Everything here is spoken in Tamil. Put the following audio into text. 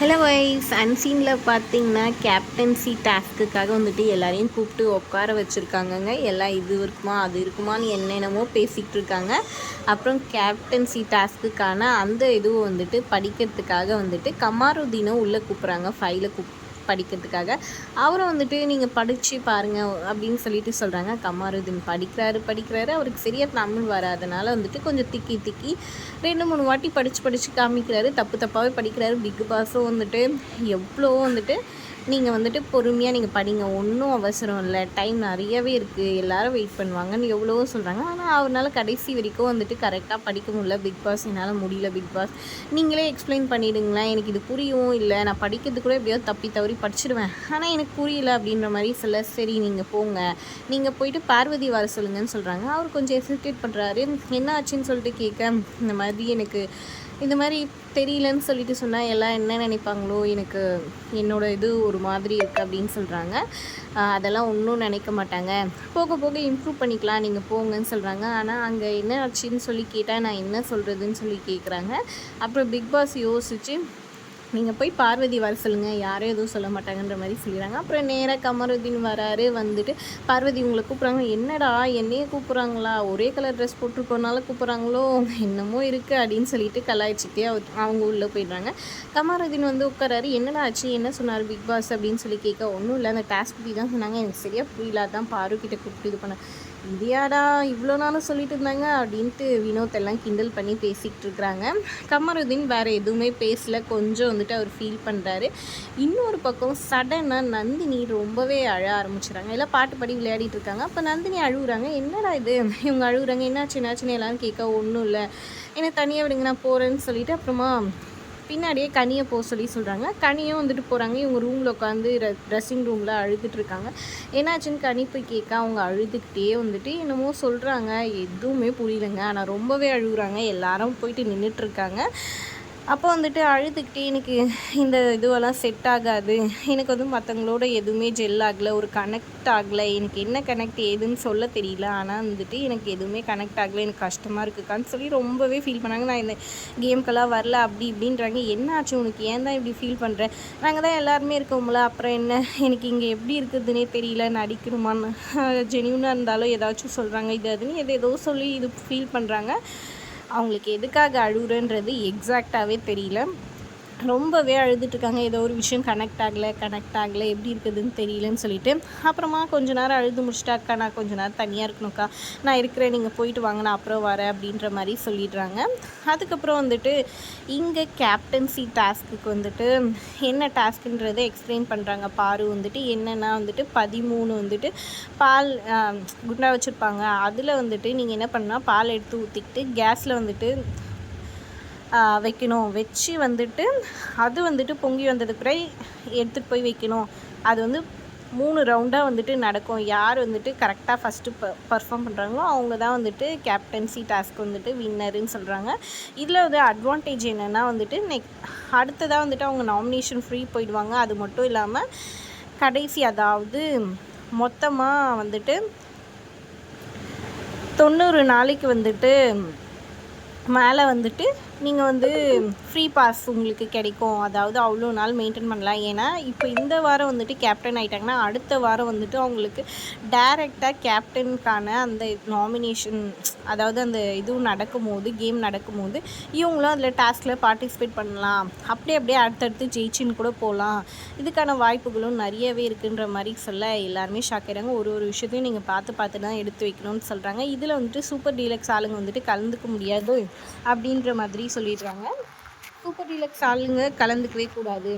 ஹலோ வைஸ் அன்சீனில் பார்த்தீங்கன்னா கேப்டன்சி டாஸ்க்குக்காக வந்துட்டு எல்லாரையும் கூப்பிட்டு உட்கார வச்சுருக்காங்கங்க. எல்லாம் இது இருக்குமா அது இருக்குமான்னு என்னென்னமோ பேசிகிட்டு இருக்காங்க. அப்புறம் கேப்டன்சி டாஸ்க்குக்கான அந்த இதுவும் வந்துட்டு படிக்கிறதுக்காக வந்துட்டு கமாருதீனும் உள்ளே கூப்பிட்றாங்க ஃபைலை கூப் படிக்கிறதுக்காக. அவரும் வந்துட்டு நீங்கள் படித்து பாருங்கள் அப்படின்னு சொல்லிட்டு சொல்கிறாங்க கமாருதீன் படிக்கிறாரு படிக்கிறாரு. அவருக்கு சரியாக தமிழ் வராதனால வந்துட்டு கொஞ்சம் திக்கி திக்கி ரெண்டு மூணு வாட்டி படித்து படித்து காமிக்கிறாரு. தப்பு தப்பாகவே படிக்கிறாரு. பிக் பாஸும் வந்துட்டு எவ்வளோ வந்துட்டு நீங்கள் வந்துட்டு பொறுமையாக நீங்கள் படிங்க. ஒன்றும் அவசரம் இல்லை. டைம் நிறையவே இருக்குது எல்லாரும் வெயிட் பண்ணுவாங்கன்னு எவ்வளவோ சொல்கிறாங்க ஆனால் அவரால் கடைசி வரைக்கும் வந்துட்டு கரெக்டாக படிக்க முடியல. பிக் பாஸ் என்னால் முடியல பிக் பாஸ் நீங்களே எக்ஸ்பிளைன் பண்ணிவிடுங்களேன் எனக்கு இது புரியும் இல்லை. நான் படிக்கிறது கூட எப்படியோ தப்பி தவறி படிச்சிடுவேன் ஆனால் எனக்கு புரியல அப்படின்ற மாதிரி சொல்ல சரி நீங்கள் போங்க. நீங்கள் போயிட்டு பார்வதி வர சொல்லுங்கன்னு சொல்கிறாங்க அவர் கொஞ்சம் எசிட்டேட் பண்ணுறாரு என்ன ஆச்சுன்னு சொல்லிட்டு கேட்க? இந்த மாதிரி எனக்கு இந்த மாதிரி தெரியலன்னு சொல்லிட்டு சொன்னால் எல்லாம் என்ன நினைப்பாங்களோ எனக்கு என்னோட இது ஒரு மாதிரி இருக்குது அப்படின்னு சொல்கிறாங்க அதெல்லாம் ஒன்றும் நினைக்க மாட்டாங்க. போக போக இம்ப்ரூவ் பண்ணிக்கலாம் நீங்கள் போங்கன்னு சொல்கிறாங்க ஆனால் அங்கே என்ன ஆச்சுன்னு சொல்லி கேட்டால் நான் என்ன சொல்கிறதுன்னு சொல்லி கேட்குறாங்க அப்புறம் பிக் பாஸ் யோசித்து நீங்கள் போய் பார்வதி வர சொல்லுங்கள் யாரும் எதுவும் சொல்ல மாட்டாங்கன்ற மாதிரி சொல்லிடுறாங்க. அப்புறம் நேராக கமருதீன் வராரு வந்துட்டு பார்வதி உங்களை கூப்பிட்றாங்க. என்னடா என்னையே கூப்பிட்றாங்களா? ஒரே கலர் ட்ரெஸ் போட்டிருக்கோனால கூப்பிட்றாங்களோ? என்னமோ இருக்குது அப்படின்னு சொல்லிட்டு கலாய்ச்சிட்டே அவர் அவங்க உள்ளே போயிடுறாங்க. கமருதீன் வந்து உட்காராரு என்னடா ஆச்சு? என்ன சொன்னார் பிக் பாஸ் அப்படின்னு சொல்லி கேட்க ஒன்றும் இல்லை. அந்த டாஸ்க் பற்றி தான் சொன்னாங்க. எனக்கு சரியாக புரியல. தான் பாரு கிட்ட கூப்பிட்டு இது பண்ண. இதையாடா இவ்வளோ நாளும் சொல்லிட்டு இருந்தாங்க அப்படின்ட்டு வினோத் எல்லாம் கிண்டல் பண்ணி பேசிக்கிட்டு இருக்கிறாங்க. கமருதீன் வேறு எதுவுமே பேசல. கொஞ்சம் வந்துட்டு அவர் ஃபீல் பண்ணுறாரு இன்னொரு பக்கம் சடனாக நந்தினி ரொம்பவே அழ ஆரம்பிச்சுறாங்க. எல்லாம் பாட்டு பாடி விளையாடிட்டு இருக்காங்க. அப்போ நந்தினி அழுகுறாங்க. என்னடா இது? இவங்க அழுகுறாங்க. என்னாச்சு? என்னாச்சுன்னு எல்லாரும் கேட்க ஒன்றும் இல்லை. என்னை தனியாக விடுங்க நான் போகிறேன்னு சொல்லிட்டு அப்புறமா பின்னாடியே கனியை போக சொல்லி சொல்கிறாங்க கனியும் வந்துட்டு போகிறாங்க இவங்க ரூமில் உட்காந்து ட்ரெஸ்ஸிங் ரூமில் அழுதுட்டு இருக்காங்க. என்னாச்சுன்னு கனி போய் கேட்க அவங்க அழுதுகிட்டே வந்துட்டு என்னமோ சொல்கிறாங்க எதுவுமே புரியலைங்க. ஆனால் ரொம்பவே அழுகுறாங்க. எல்லாரும் போயிட்டு நின்றுட்டுருக்காங்க அப்போ வந்துட்டு அழுதுகிட்டே எனக்கு இந்த இதுவெல்லாம் செட் ஆகாது. எனக்கு வந்து மற்றவங்களோட எதுவுமே ஜெல் ஆகலை ஒரு கனெக்ட் ஆகலை. எனக்கு என்ன கனெக்ட் ஏதுன்னு சொல்ல தெரியல. ஆனால் வந்துட்டு எனக்கு எதுவுமே கனெக்ட் ஆகலை. எனக்கு கஷ்டமாக இருக்குக்கான்னு சொல்லி ரொம்பவே ஃபீல் பண்ணாங்க. நான் இந்த கேம்க்கெல்லாம் வரல அப்படி இப்படின்றாங்க. என்ன ஆச்சு உனக்கு? ஏன் தான் இப்படி ஃபீல் பண்ணுறேன் நாங்கள் தான் எல்லாருமே இருக்கோம்ல. அப்புறம் என்ன? எனக்கு இங்கே எப்படி இருக்குதுன்னே தெரியல. நடிக்கணுமான்னு. ஜெனியூனாக இருந்தாலும் ஏதாச்சும் சொல்கிறாங்க இது அதுன்னு எது ஏதோ சொல்லி இது ஃபீல் பண்ணுறாங்க அவங்களுக்கு எதுக்காக அழுகுறன்றது எக்ஸாக்டாகவே தெரியல. ரொம்பவே அழுதுட்டுருக்காங்க. ஏதோ ஒரு விஷயம் கனெக்ட் ஆகலை கனெக்ட் ஆகலை எப்படி இருக்குதுன்னு தெரியலன்னு சொல்லிட்டு. அப்புறமா கொஞ்ச நேரம் அழுது முடிச்சிட்டாக்கா நான் கொஞ்ச நேரம் தனியாக இருக்கணும்க்கா. நான் இருக்கிறேன் நீங்கள் போயிட்டு வாங்க நான் அப்புறம் வரேன் அப்படின்ற மாதிரி சொல்லிடுறாங்க. அதுக்கப்புறம் வந்துட்டு இங்கே கேப்டன்சி டாஸ்க்குக்கு வந்துட்டு என்ன டாஸ்க்குன்றதை எக்ஸ்பிளைன் பண்ணுறாங்க பாரு வந்துட்டு என்னென்னா வந்துட்டு பதிமூணு வந்துட்டு பால் குண்டா வச்சுருப்பாங்க. அதில் வந்துட்டு நீங்கள் என்ன பண்ணால் பால் எடுத்து ஊற்றிக்கிட்டு கேஸில் வந்துட்டு வைக்கணும். வச்சு வந்துட்டு அது வந்துட்டு பொங்கி வந்ததுக்கு பிறகு எடுத்துகிட்டு போய் வைக்கணும். அது வந்து மூணு ரவுண்டாக வந்துட்டு நடக்கும். யார் வந்துட்டு கரெக்டாக ஃபஸ்ட்டு ப பர்ஃபார்ம் பண்ணுறாங்களோ அவங்க தான் வந்துட்டு கேப்டன்சி டாஸ்க் வந்துட்டு வின்னருன்னு சொல்கிறாங்க இதில் வந்து அட்வான்டேஜ் என்னென்னா வந்துட்டு நெக் அடுத்ததாக வந்துட்டு அவங்க நாமினேஷன் ஃப்ரீ போயிடுவாங்க. அது மட்டும் இல்லாமல் கடைசி அதாவது மொத்தமாக வந்துட்டு தொண்ணூறு நாளைக்கு வந்துட்டு மேலே வந்துட்டு நீங்கள் வந்து ஃப்ரீ பாஸ் உங்களுக்கு கிடைக்கும். அதாவது அவ்வளோ நாள் மெயின்டைன் பண்ணலாம். ஏன்னா இப்போ இந்த வாரம் வந்துட்டு கேப்டன் ஆகிட்டாங்கன்னா அடுத்த வாரம் வந்துட்டு அவங்களுக்கு டேரெக்டாக கேப்டனுக்கான அந்த நாமினேஷன் அதாவது அந்த இதுவும் நடக்கும்போது கேம் நடக்கும்போது இவங்களும் அதில் டாஸ்கில் பார்ட்டிசிபேட் பண்ணலாம். அப்படியே அப்படியே அடுத்தடுத்து ஜெயிச்சின்னு கூட போகலாம் இதுக்கான வாய்ப்புகளும் நிறையவே இருக்குன்ற மாதிரி சொல்ல எல்லாருமே ஷாக் ஆகிறாங்க ஒரு ஒரு விஷயத்தையும் நீங்கள் பார்த்து பார்த்து தான் எடுத்து வைக்கணும்னு சொல்கிறாங்க இதில் வந்துட்டு சூப்பர் டீலக்ஸ் ஆளுங்க வந்துட்டு கலந்துக்க முடியாது அப்படின்ற மாதிரி சொல்லிடுறாங்க சூப்பர் டீலக்ஸ் ஆளுங்க கலந்துக்கவே கூடாது.